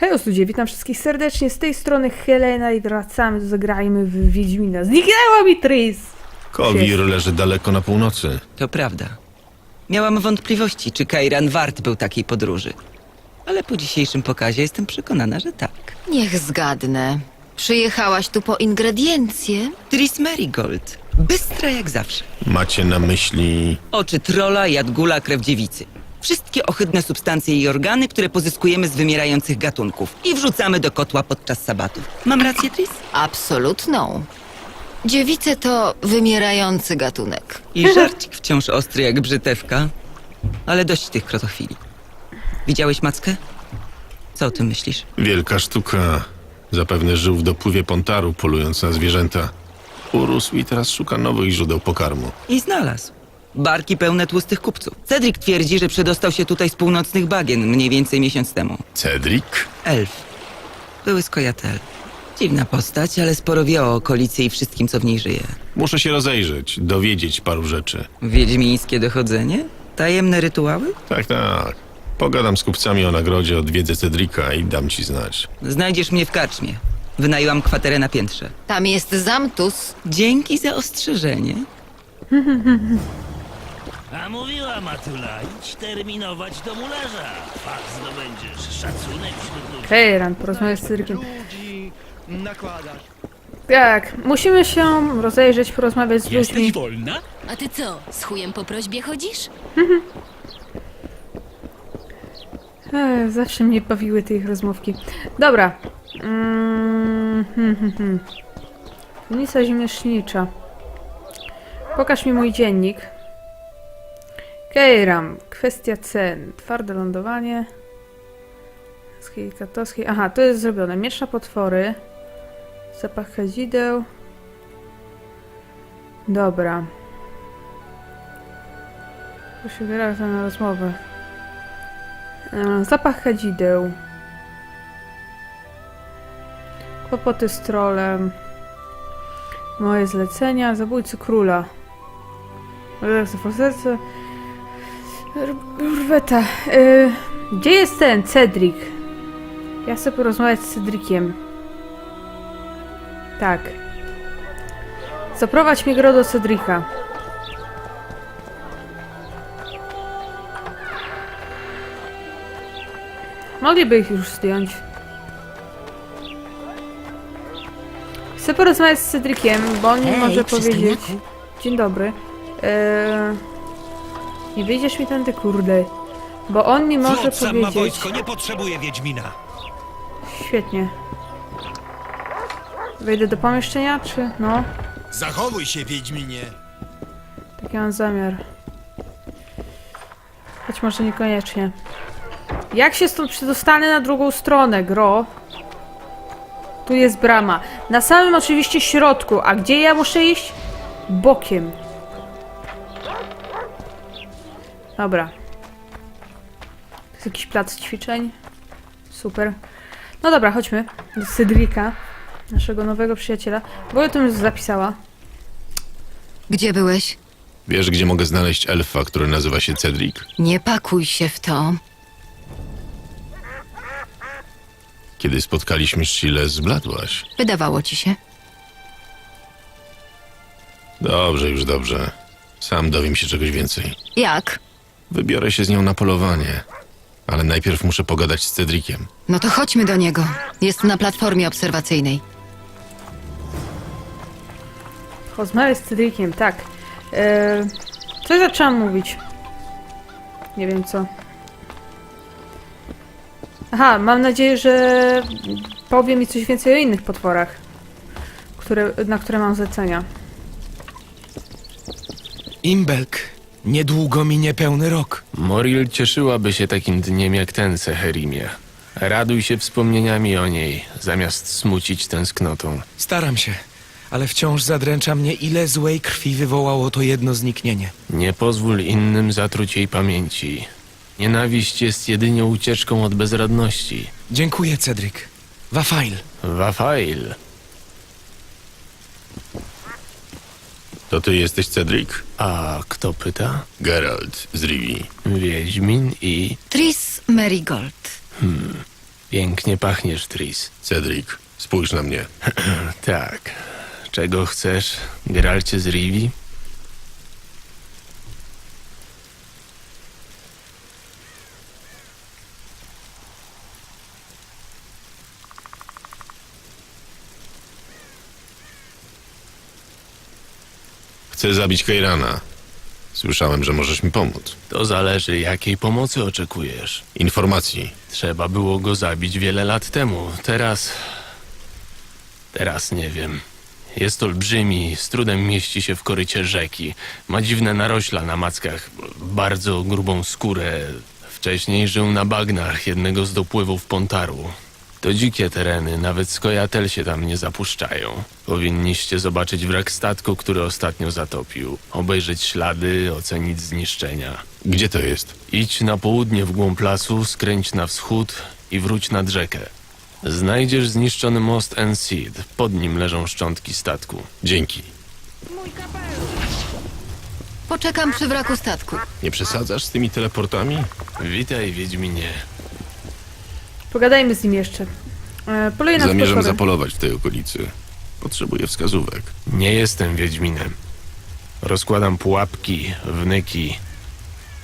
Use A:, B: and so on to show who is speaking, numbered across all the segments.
A: Hej ludzie, witam wszystkich serdecznie, z tej strony Helena i wracamy do Zagrajmy w Wiedźmina. Zniknęła mi Tris!
B: Kowir leży daleko na północy.
C: To prawda. Miałam wątpliwości, czy Kairan wart był takiej podróży. Ale po dzisiejszym pokazie jestem przekonana, że tak.
D: Niech zgadnę. Przyjechałaś tu po ingrediencje?
C: Tris Marigold. Bystra jak zawsze.
B: Macie na myśli...
C: Oczy trola, jadgula, krew dziewicy. Wszystkie ohydne substancje i organy, które pozyskujemy z wymierających gatunków i wrzucamy do kotła podczas sabatów. Mam rację, Tris?
D: Absolutną. Dziewice to wymierający gatunek.
C: I żarcik wciąż ostry jak brzytewka. Ale dość tych krotochwili. Widziałeś mackę? Co o tym myślisz?
B: Wielka sztuka. Zapewne żył w dopływie pontaru, polując na zwierzęta. Urósł i teraz szuka nowych źródeł pokarmu.
C: I znalazł. Barki pełne tłustych kupców. Cedric twierdzi, że przedostał się tutaj z północnych bagien mniej więcej miesiąc temu.
B: Cedric?
C: Elf. Były skojatel. Dziwna postać, ale sporo wie o okolicy i wszystkim, co w niej żyje.
B: Muszę się rozejrzeć, dowiedzieć paru rzeczy.
C: Wiedźmińskie dochodzenie? Tajemne rytuały?
B: Tak, tak. Pogadam z kupcami o nagrodzie, odwiedzę Cedrika i dam ci znać.
C: Znajdziesz mnie w karczmie. Wynajęłam kwaterę na piętrze.
D: Tam jest zamtus.
C: Dzięki za ostrzeżenie.
E: A mówiła Matula, idź terminować do mularza. Fach zdobędziesz, szacunek wśród ludzi.
A: Hej, Ran, porozmawiaj z
F: ludzi nakładasz.
A: Tak, musimy się rozejrzeć, porozmawiać z ludźmi.
E: Jesteś wolna?
G: A ty co, z chujem po prośbie chodzisz?
A: Ech, zawsze mnie bawiły te ich rozmówki. Dobra. Mm, hmm, hmm, hmm. Ulica Ziemieślnicza. Pokaż mi mój dziennik. Kejram. Kwestia cen. Twarde lądowanie. Skiej katowskiej. Aha, to jest zrobione. Miecz na potwory. Zapach kadzideł. Dobra. Proszę wybierać na rozmowę. E, Zapach kadzideł. Kłopoty z trolem. Moje zlecenia. Zabójcy króla. Redakcja Forserce. Urweta. E, Gdzie jest ten Cedric? Ja chcę porozmawiać z Cedriciem. Tak. Zaprowadź mnie gro do Cedrica. Mogliby ich już zdjąć. Chcę porozmawiać z Cedriciem, bo on mi
G: Hej,
A: może powiedzieć... Dzień dobry. Eee... Nie wyjdziesz mi tędy, kurde. Bo on mi może
H: Flot sam ma
A: powiedzieć...
H: wojsko, nie potrzebuje Wiedźmina.
A: Świetnie. Wejdę do pomieszczenia, czy... No,
H: Zachowuj się, Wiedźminie.
A: taki mam zamiar. Choć może niekoniecznie. Jak się stąd przedostanę na drugą stronę, gro? Tu jest brama. Na samym oczywiście środku. A gdzie ja muszę iść? Bokiem. Dobra. To jest jakiś plac ćwiczeń. Super. No dobra, chodźmy do Cedrika, naszego nowego przyjaciela. Bo ja to już zapisała.
D: Gdzie byłeś?
B: Wiesz, gdzie mogę znaleźć elfa, który nazywa się Cedric?
D: Nie pakuj się w to.
B: Kiedy spotkaliśmy Shile, zbladłaś.
D: Wydawało ci się.
B: Dobrze, już dobrze. Sam dowiem się czegoś więcej.
D: Jak?
B: Wybiorę się z nią na polowanie. Ale najpierw muszę pogadać z Cedriciem.
D: No to chodźmy do niego. Jest na platformie obserwacyjnej.
A: Rozmawiać z Cedriciem, tak. Eee, co ja zaczęłam mówić? Nie wiem co. Aha, mam nadzieję, że powie mi coś więcej o innych potworach, które, na które mam zlecenia.
F: Imbelk. Niedługo minie pełny rok.
I: Moril cieszyłaby się takim dniem jak ten, Seherimie. Raduj się wspomnieniami o niej, zamiast smucić tęsknotą.
F: Staram się, ale wciąż zadręcza mnie, ile złej krwi wywołało to jedno zniknienie.
I: Nie pozwól innym zatruć jej pamięci. Nienawiść jest jedynie ucieczką od bezradności.
F: Dziękuję, Cedric. Wafail.
I: Wafail.
B: To ty jesteś Cedric?
I: A kto pyta?
B: Geralt z Rivi.
I: Wiedźmin i...
D: Tris Marigold.
I: Pięknie pachniesz, Tris.
B: Cedric, spójrz na mnie.
I: Tak. Czego chcesz, Geralcie z Rivi?
B: Chcę zabić Keirana. Słyszałem, że możesz mi pomóc.
I: To zależy, jakiej pomocy oczekujesz.
B: Informacji.
I: Trzeba było go zabić wiele lat temu. Teraz. Teraz nie wiem. Jest olbrzymi, z trudem mieści się w korycie rzeki. Ma dziwne narośla na mackach, bardzo grubą skórę. Wcześniej żył na bagnach jednego z dopływów Pontaru. To dzikie tereny, nawet skojatel się tam nie zapuszczają. Powinniście zobaczyć wrak statku, który ostatnio zatopił. Obejrzeć ślady, ocenić zniszczenia.
B: Gdzie to jest?
I: Idź na południe w głąb lasu, skręć na wschód i wróć nad rzekę. Znajdziesz zniszczony most Enseed. Pod nim leżą szczątki statku.
B: Dzięki.
D: Poczekam przy wraku statku.
B: Nie przesadzasz z tymi teleportami?
I: Witaj, Wiedźminie.
A: Pogadajmy z nim jeszcze. E, poluję na
B: Zamierzam
A: potwory.
B: zapolować w tej okolicy. Potrzebuję wskazówek.
I: Nie jestem Wiedźminem. Rozkładam pułapki, wnyki.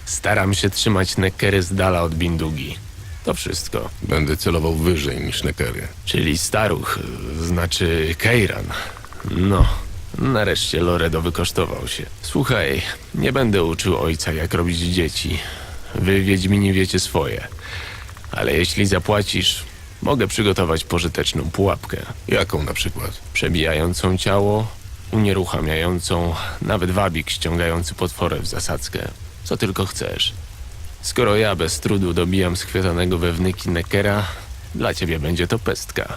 I: Staram się trzymać nekery z dala od bindugi. To wszystko.
B: Będę celował wyżej niż nekery.
I: Czyli staruch, znaczy Keiran. No, nareszcie Loredo wykosztował się. Słuchaj, nie będę uczył ojca, jak robić dzieci. Wy, Wiedźmini, wiecie swoje. Ale jeśli zapłacisz, mogę przygotować pożyteczną pułapkę.
B: Jaką na przykład?
I: Przebijającą ciało, unieruchamiającą, nawet wabik ściągający potworę w zasadzkę. Co tylko chcesz. Skoro ja bez trudu dobijam schwytanego wewnyki Neckera, dla ciebie będzie to pestka.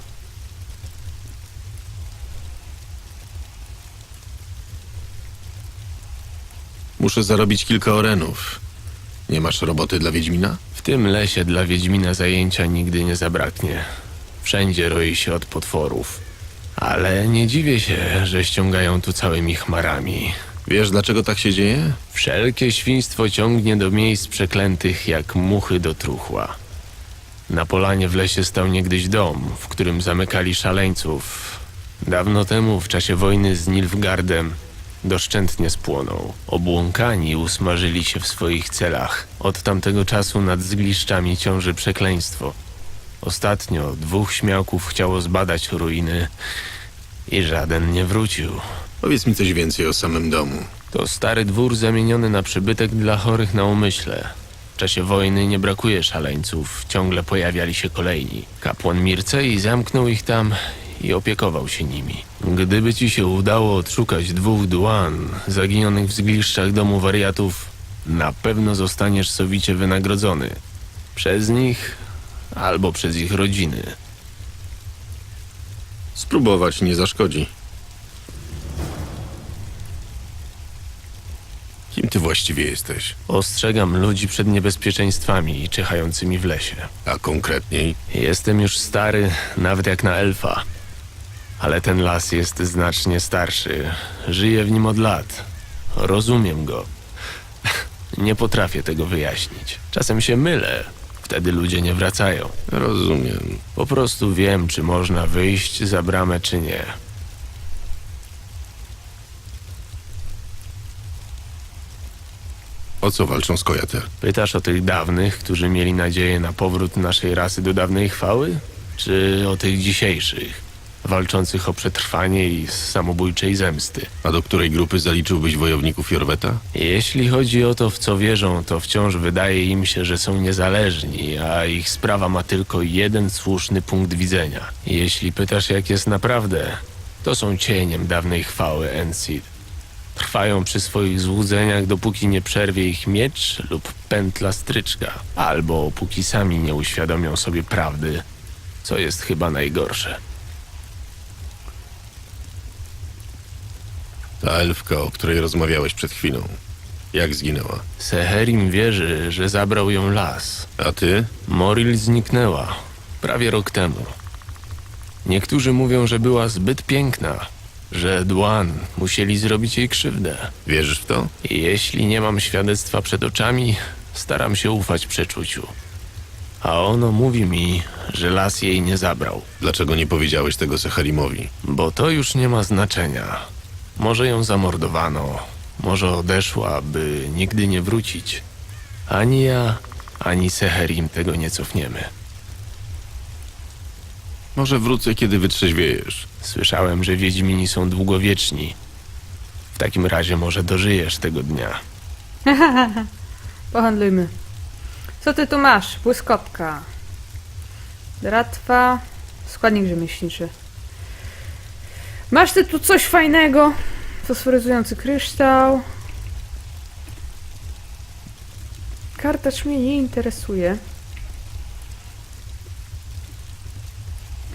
B: Muszę zarobić kilka orenów. Nie masz roboty dla Wiedźmina?
I: W tym lesie dla Wiedźmina zajęcia nigdy nie zabraknie. Wszędzie roi się od potworów. Ale nie dziwię się, że ściągają tu całymi chmarami.
B: Wiesz, dlaczego tak się dzieje?
I: Wszelkie świństwo ciągnie do miejsc przeklętych jak muchy do truchła. Na polanie w lesie stał niegdyś dom, w którym zamykali szaleńców. Dawno temu, w czasie wojny z Nilfgardem, doszczętnie spłonął. Obłąkani usmażyli się w swoich celach. Od tamtego czasu nad zgliszczami ciąży przekleństwo. Ostatnio dwóch śmiałków chciało zbadać ruiny i żaden nie wrócił.
B: Powiedz mi coś więcej o samym domu.
I: To stary dwór zamieniony na przybytek dla chorych na umyśle. W czasie wojny nie brakuje szaleńców, ciągle pojawiali się kolejni. Kapłan Mircei zamknął ich tam i opiekował się nimi. Gdyby ci się udało odszukać dwóch duan zaginionych w zgliszczach domu wariatów, na pewno zostaniesz sowicie wynagrodzony. Przez nich albo przez ich rodziny.
B: Spróbować nie zaszkodzi. Kim ty właściwie jesteś?
I: Ostrzegam ludzi przed niebezpieczeństwami czyhającymi w lesie.
B: A konkretniej,
I: Jestem już stary, nawet jak na elfa. Ale ten las jest znacznie starszy. Żyję w nim od lat. Rozumiem go. Nie potrafię tego wyjaśnić. Czasem się mylę. Wtedy ludzie nie wracają.
B: rozumiem.
I: Po prostu wiem, czy można wyjść za bramę, czy nie.
B: O co walczą Skojatel?
I: Pytasz o tych dawnych, którzy mieli nadzieję na powrót naszej rasy do dawnej chwały? Czy o tych dzisiejszych, walczących o przetrwanie i z samobójczej zemsty?
B: A do której grupy zaliczyłbyś wojowników Jorweta?
I: Jeśli chodzi o to, w co wierzą, to wciąż wydaje im się, że są niezależni, a ich sprawa ma tylko jeden słuszny punkt widzenia. Jeśli pytasz, jak jest naprawdę, to są cieniem dawnej chwały Ensid. Trwają przy swoich złudzeniach, dopóki nie przerwie ich miecz lub pętla stryczka, albo póki sami nie uświadomią sobie prawdy, co jest chyba najgorsze.
B: Ta elfka, o której rozmawiałeś przed chwilą. Jak zginęła?
I: Seherim wierzy, że zabrał ją las,
B: A ty?
I: Moril zniknęła prawie rok temu. Niektórzy mówią, że była zbyt piękna, że Dwan musieli zrobić jej krzywdę.
B: Wierzysz w to?
I: I jeśli nie mam świadectwa przed oczami, staram się ufać przeczuciu. A ono mówi mi, że las jej nie zabrał,
B: Dlaczego nie powiedziałeś tego Seharimowi?
I: bo to już nie ma znaczenia. Może ją zamordowano, może odeszła, by nigdy nie wrócić. Ani ja, ani Seherim tego nie cofniemy.
B: Może wrócę, kiedy wytrzeźwiejesz.
I: Słyszałem, że Wiedźmini są długowieczni. W takim razie może dożyjesz tego dnia.
A: Pohandlujmy. Co ty tu masz? Błyskotka. Dratwa. Składnik rzemieślniczy. Masz ty tu coś fajnego? Fosforyzujący kryształ. Kartacz mnie nie interesuje.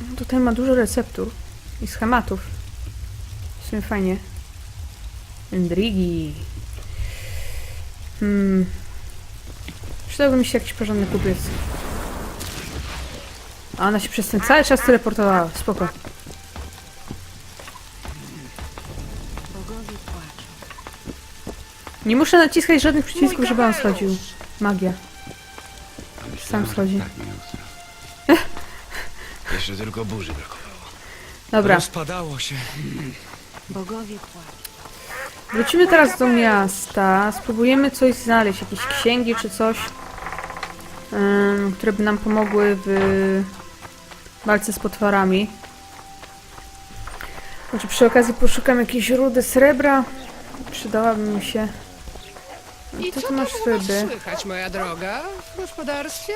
A: No, Tutaj ma dużo receptur i schematów. W sumie fajnie. Endrigi. Hmm. Przydałby mi się jakiś porządny kupiec. A ona się przez ten cały czas teleportowała. Spoko. Nie muszę naciskać żadnych przycisków, żeby on schodził. Magia. Sam schodzi.
H: Jeszcze tylko burzy brakowało.
A: Dobra,
F: Rozpadało się.
A: wrócimy teraz do miasta. Spróbujemy coś znaleźć, jakieś księgi czy coś, em, które by nam pomogły w walce z potworami. Może przy okazji poszukam jakiejś rudy srebra. Przydałaby mi się.
J: I
A: To
J: co tam
A: masz
J: u was
A: ryby.
J: słychać, moja droga, w gospodarstwie?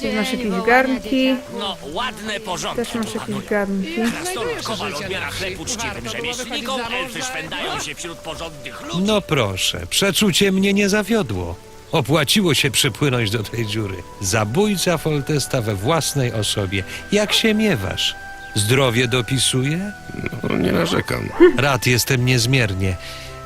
A: Tu masz jakieś garnki.
E: No, ładne porządki
A: Też masz
E: tu
A: jakieś
E: panują.
A: garnki.
J: Znajdujesz
E: Kowal
J: życia
E: odbiera
J: na wsi.
E: chleb uczciwym
J: Warto było
E: rzemieślnikom,
J: wychodzić za
E: elfy
J: mąż,
E: szwędają się wśród porządnych ludzi.
H: No proszę, przeczucie mnie nie zawiodło. Opłaciło się przypłynąć do tej dziury. Zabójca Foltesta we własnej osobie. Jak się miewasz? Zdrowie dopisuje?
B: No, nie narzekam.
H: Rad jestem niezmiernie.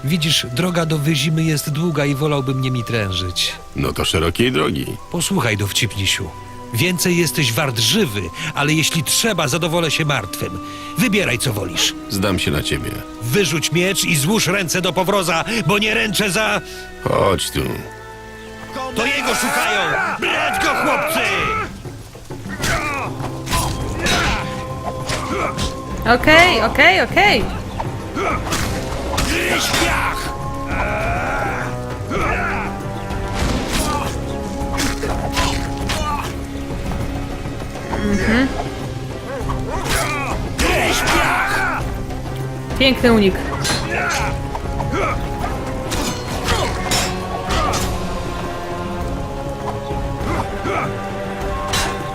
H: Widzisz, droga do Wyzimy jest długa i wolałbym nie mi trężyć.
B: No to szerokiej drogi.
H: Posłuchaj, dowcipnisiu. Więcej jesteś wart żywy, ale jeśli trzeba, zadowolę się martwym. Wybieraj, co wolisz.
B: Zdam się na ciebie.
H: Wyrzuć miecz i złóż ręce do powroza, bo nie ręczę za...
B: Chodź tu.
H: To jego szukają! Brać go, chłopcy!
A: Okej, okej, okej.
H: Gryź piach! Piach!
A: Piękny unik.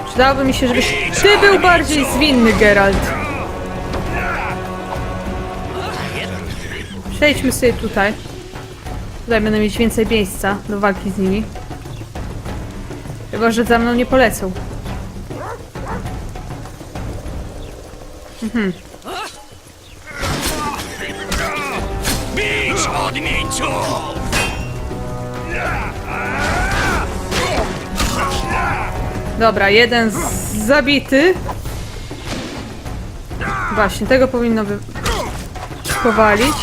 A: Przydałoby mi się, żebyś ty był bardziej zwinny, Geralt. Przejdźmy sobie tutaj. Tutaj będę mieć więcej miejsca do walki z nimi. Chyba, że za mną nie polecą.
E: Bicz odmieńczu!
A: Dobra, jeden z- zabity. Właśnie, tego powinno by powalić.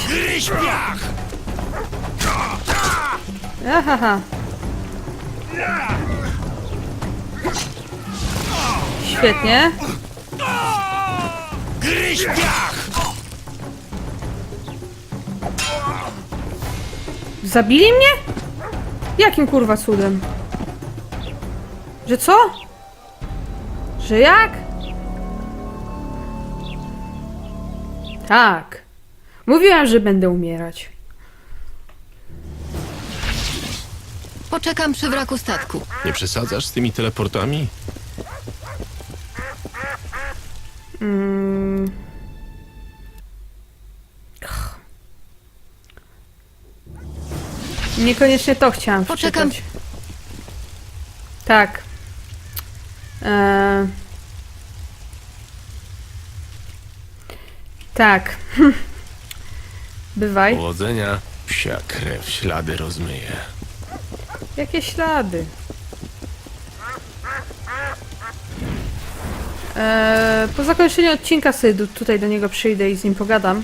A: Ahaha. Świetnie. Zabili mnie? Jakim kurwa cudem? Że co? Że jak? Tak. Mówiłam, że będę umierać.
D: Poczekam przy wraku statku.
B: Nie przesadzasz z tymi teleportami?
A: Mm. Niekoniecznie to chciałam
D: Poczekam.
A: przeczytać. Tak. Eee. Tak. Bywaj.
I: Powodzenia. Psia krew ślady rozmyje.
A: Jakie ślady? Eee, po zakończeniu odcinka sobie do, tutaj do niego przyjdę i z nim pogadam.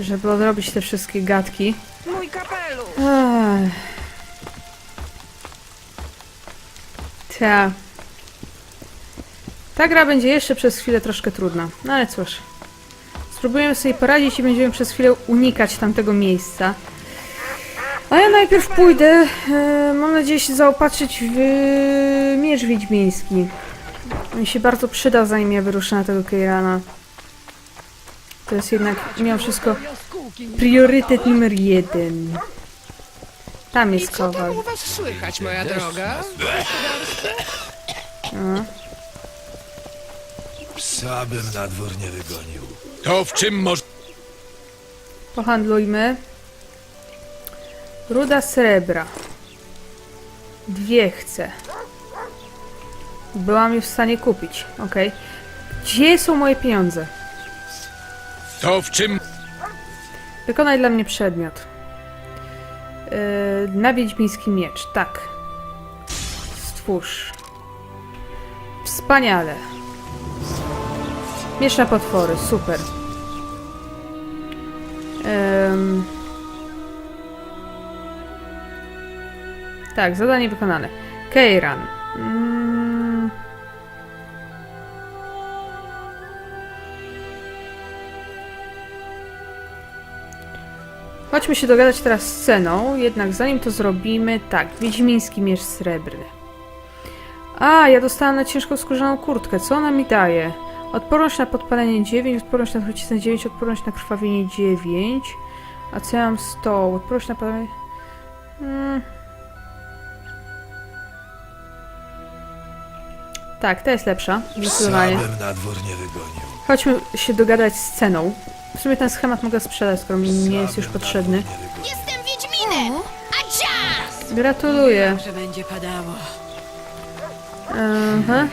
A: Żeby odrobić te wszystkie gadki.
J: Mój kapelusz!
A: Ta. Ta gra będzie jeszcze przez chwilę troszkę trudna. No ale cóż. Spróbujemy sobie poradzić i będziemy przez chwilę unikać tamtego miejsca. A ja najpierw pójdę, e, mam nadzieję się zaopatrzyć w e, miecz wiedźmiński. Mi się bardzo przyda, zanim ja wyruszę na tego Keirana. To jest jednak, mimo wszystko, priorytet numer jeden. Tam
J: I
A: jest
J: co tam
A: kowal.
J: u was słychać, moja droga?
A: No.
H: Psa bym na dwór nie wygonił. To w czym może...
A: Pohandlujmy. Ruda srebra. Dwie chcę. Byłam je w stanie kupić. Ok. Gdzie są moje pieniądze?
H: To w czym...
A: Wykonaj dla mnie przedmiot. Yy, na wiedźmiński miecz, tak. Stwórz. Wspaniale. Miecz na potwory, super. Ym. Tak, zadanie wykonane. Keiran. Mm. Chodźmy się dogadać teraz z ceną, jednak zanim to zrobimy, tak, Wiedźmiński miecz srebrny. A, ja dostałam na ciężką skórzaną kurtkę, co ona mi daje? Odporność na podpalenie 9, odporność na trucizny 9, odporność na krwawienie 9. A co ja mam 100? Odporność na podpalenie... Hmm. Tak, ta jest lepsza, zdecydowanie.
H: na dwór nie wygonił.
A: Chodźmy się dogadać z ceną. W sumie ten schemat mogę sprzedać, skoro mi nie jest już potrzebny.
G: Jestem Wiedźminem! A
A: Gratuluję.
J: Że będzie padało.
A: Aha.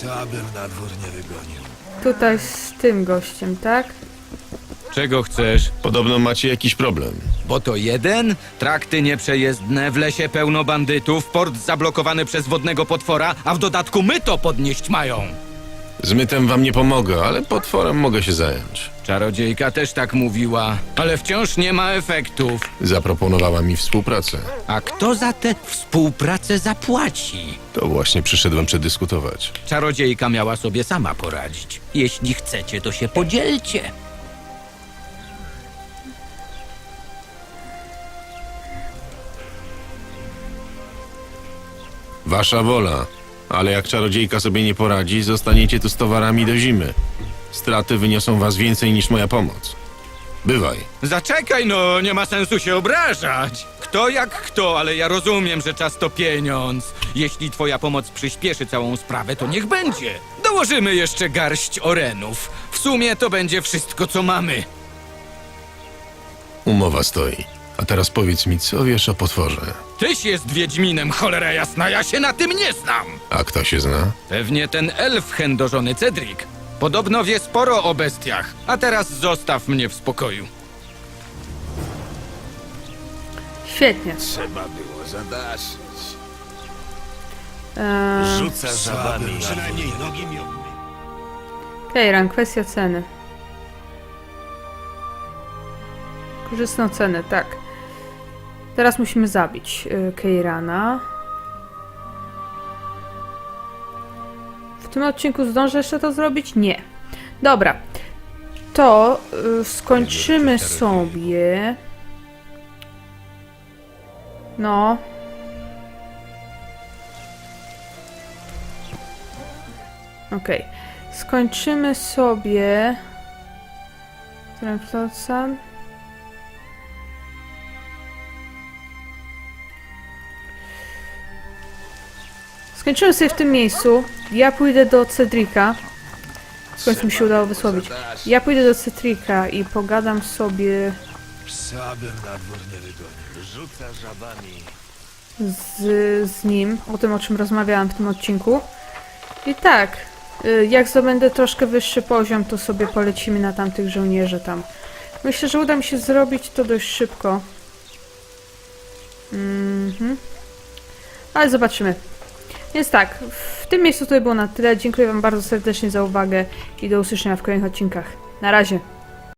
H: Psa bym na dwór nie wygonił.
A: Tutaj z tym gościem, tak?
K: Czego chcesz?
B: Podobno macie jakiś problem.
K: Bo to jeden? Trakty nieprzejezdne, w lesie pełno bandytów, port zablokowany przez wodnego potwora, a w dodatku my to podnieść mają.
B: Z mytem wam nie pomogę, ale potworem mogę się zająć.
K: Czarodziejka też tak mówiła, ale wciąż nie ma efektów.
B: Zaproponowała mi współpracę.
K: A kto za tę współpracę zapłaci?
B: To właśnie przyszedłem przedyskutować.
K: Czarodziejka miała sobie sama poradzić. Jeśli chcecie, to się podzielcie.
B: Wasza wola. Ale jak czarodziejka sobie nie poradzi, zostaniecie tu z towarami do zimy. Straty wyniosą was więcej niż moja pomoc. Bywaj.
K: Zaczekaj no, nie ma sensu się obrażać. Kto jak kto, ale ja rozumiem, że czas to pieniądz. Jeśli twoja pomoc przyspieszy całą sprawę, to niech będzie. Dołożymy jeszcze garść orenów. W sumie to będzie wszystko, co mamy.
B: Umowa stoi. A teraz powiedz mi, co wiesz o potworze?
K: Tyś jest Wiedźminem, cholera jasna, ja się na tym nie znam.
B: A kto się zna?
K: Pewnie ten elf chędożony Cedric. Podobno wie sporo o bestiach. A teraz zostaw mnie w spokoju.
A: Świetnie.
H: Trzeba było zadaszyć.
A: Eee,
E: Rzuca żabami. Przynajmniej nogi.
A: Kejran, kwestia ceny. Korzystną cenę, tak. Teraz musimy zabić y, Keirana. W tym odcinku zdążę jeszcze to zrobić? Nie. Dobra. To y, skończymy sobie. No. Okej. Skończymy sobie. Tremflotsan. Skończymy sobie w tym miejscu. Ja pójdę do Cedrika. W końcu mi się udało wysłowić. Ja pójdę do Cedrika i pogadam sobie
H: Psa bym na dwór nie wygonił.
E: Rzuca żabami.
A: z, z nim, o tym o czym rozmawiałam w tym odcinku. I tak, y, jak zdobędę troszkę wyższy poziom, to sobie polecimy na tamtych żołnierzy tam. Myślę, że uda mi się zrobić to dość szybko. Mhm. Ale zobaczymy. Więc tak, w tym miejscu to było na tyle. Dziękuję Wam bardzo serdecznie za uwagę i do usłyszenia w kolejnych odcinkach. Na razie.